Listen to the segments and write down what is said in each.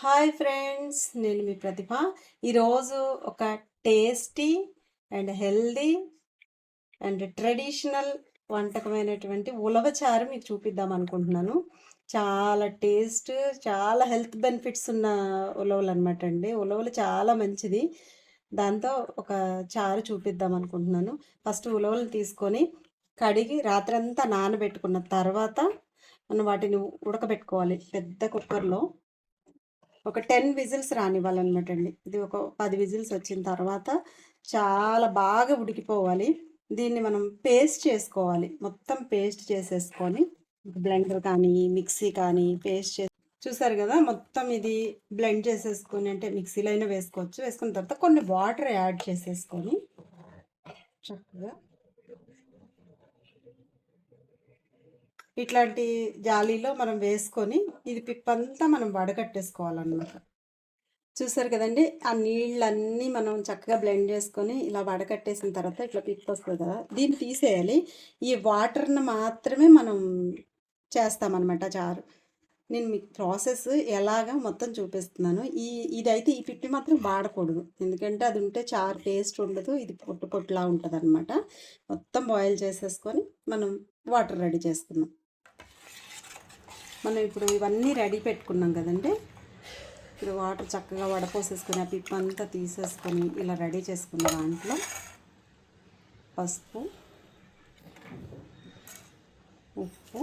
Hi friends నేను మీ ప్రతిభ. ఈరోజు ఒక tasty and healthy and traditional వంటకమైనటువంటి ఉలవచారు మీకు చూపిద్దాం అనుకుంటున్నాను. చాలా టేస్ట్ చాలా హెల్త్ బెనిఫిట్స్ ఉన్న ఉలవలు అనమాట అండి. ఉలవలు చాలా మంచిది. దాంతో ఒక చారు చూపిద్దాం అనుకుంటున్నాను. ఫస్ట్ ఉలవలు తీసుకొని కడిగి రాత్రంతా నానబెట్టుకున్న తర్వాత మనం వాటిని ఉడకబెట్టుకోవాలి. పెద్ద కుక్కర్లో ఒక టెన్ విజిల్స్ రానివ్వాలన్నమాట అండి ఇది ఒక పది విజిల్స్ వచ్చిన తర్వాత చాలా బాగా ఉడికిపోవాలి. దీన్ని మనం పేస్ట్ చేసుకోవాలి. మొత్తం పేస్ట్ చేసేసుకొని బ్లెండర్ కానీ మిక్సీ కానీ పేస్ట్ చేసి చూసారు కదా మొత్తం ఇది బ్లెండ్ చేసేసుకొని అంటే మిక్సీలో అయినా వేసుకోవచ్చు. వేసుకున్న తర్వాత కొన్ని వాటర్ యాడ్ చేసేసుకొని చక్కగా ఇట్లాంటి జాలీలో మనం వేసుకొని ఇది పిప్పంతా మనం వడకట్టేసుకోవాలన్నమాట. చూసారు కదండి ఆ నీళ్ళన్నీ మనం చక్కగా బ్లెండ్ చేసుకొని ఇలా వడకట్టేసిన తర్వాత ఇట్లా పిప్ వస్తుంది కదా దీన్ని తీసేయాలి. ఈ వాటర్ని మాత్రమే మనం చేస్తామన్నమాట చారు. నేను మీకు ప్రాసెస్ ఎలాగా మొత్తం చూపిస్తున్నాను. ఈ ఇదైతే ఈ పిప్పి మాత్రం వాడకూడదు. ఎందుకంటే అది ఉంటే చారు టేస్ట్ ఉండదు ఇది పొట్టు పొట్టులా ఉంటుంది మొత్తం బాయిల్ చేసేసుకొని మనం వాటర్ రెడీ చేసుకున్నాం మనం ఇప్పుడు ఇవన్నీ రెడీ పెట్టుకున్నాం కదండి. ఇప్పుడు వాటర్ చక్కగా వడపోసేసుకొని ఆ పిప్ అంతా తీసేసుకొని ఇలా రెడీ చేసుకున్న దాంట్లో పసుపు ఉప్పు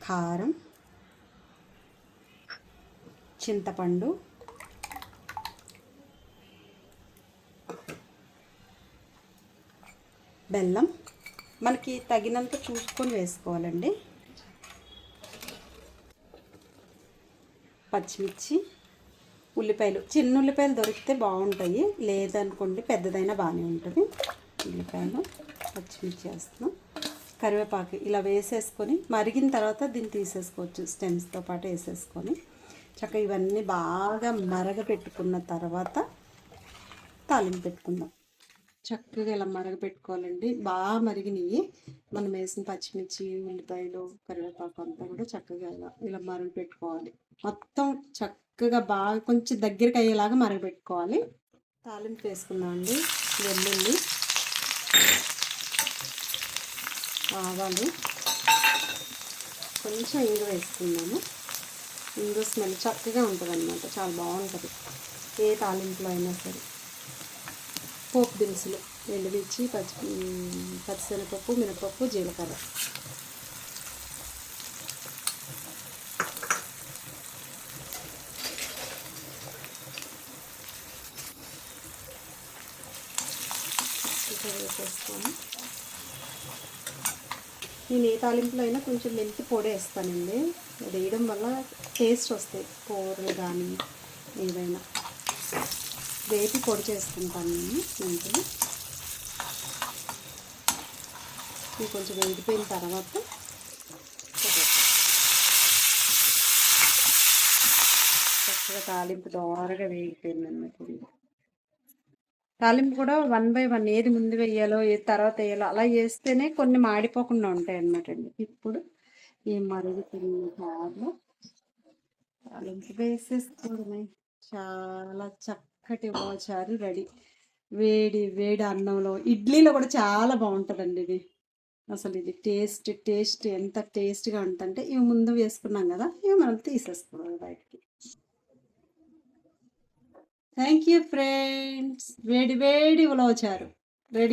కారం చింతపండు బెల్లం మనకి తగినంత చూసుకొని వేసుకోవాలండి. పచ్చిమిర్చి ఉల్లిపాయలు. చిన్న ఉల్లిపాయలు దొరికితే బాగుంటాయి. లేదనుకోండి పెద్దదైనా బాగానే ఉంటుంది. ఉల్లిపాయలు పచ్చిమిర్చి వేస్తున్నాం. కరివేపాకు ఇలా వేసేసుకొని మరిగిన తర్వాత దీన్ని తీసేసుకోవచ్చు స్టెమ్స్తో పాటు వేసేసుకొని. చక్కగా ఇవన్నీ బాగా మరగపెట్టుకున్న తర్వాత తాలింపు పెట్టుకుందాం. చక్కగా ఇలా మరగపెట్టుకోవాలండి. బాగా మరిగినవి మనం వేసిన పచ్చిమిర్చి ఉల్లిపాయలు కరివేపాకు అంతా కూడా చక్కగా ఇలా ఇలా మరగపెట్టుకోవాలి. మొత్తం చక్కగా బాగా కొంచెం దగ్గరికి అయ్యేలాగా మరగపెట్టుకోవాలి. తాలింపు వేసుకుందామండి వెల్లుల్లి ఆవాలు. కొంచెం ఇంగు వేసుకుందాము. ఇంగు స్మెల్ చక్కగా ఉంటుంది అన్నమాట చాలా బాగుంటుంది. ఏ తాలింపులో అయినా సరే. పోపు దినుసులు ఎండుమిర్చి పచ్చి పచ్చిశనగపప్పు మినపప్పు జీలకర్ర. వేసేసుకొని నేను ఏ తాలింపులో అయినా కొంచెం మెంతి పొడి వేస్తానండి. అది వేయడం వల్ల టేస్ట్ వస్తాయి. కూరలు కానీ ఏదైనా. వేపి పొడి చేసుకుంటాను నేను మెంతులు. ఇవి కొంచెం వేడిపోయిన తర్వాత చక్కగా తాలింపు దోరగా వేగిపోయింది అన్నమాట తాలింపు కూడా వన్ బై వన్ ఏది ముందు వేయాలో ఏది తర్వాత వేయాలో అలా చేస్తేనే కొన్ని మాడిపోకుండా ఉంటాయి అన్నమాట అండి. ఇప్పుడు ఈ మరుగుతుంది చాలా తాలింపు వేసేసుకోవడమే. చాలా చక్కటి మోచారు రెడీ. వేడి వేడి అన్నంలో ఇడ్లీలో కూడా చాలా బాగుంటుందండి ఇది. అసలు ఇది టేస్ట్ టేస్ట్ ఎంత టేస్ట్గా ఉంటుందంటే ఇవి ముందు వేసుకున్నాం కదా ఇవి మనం తీసేసుకున్నాం బయటికి. Thank you friends. వేడి వేడి ఉలవచారు. రెడీ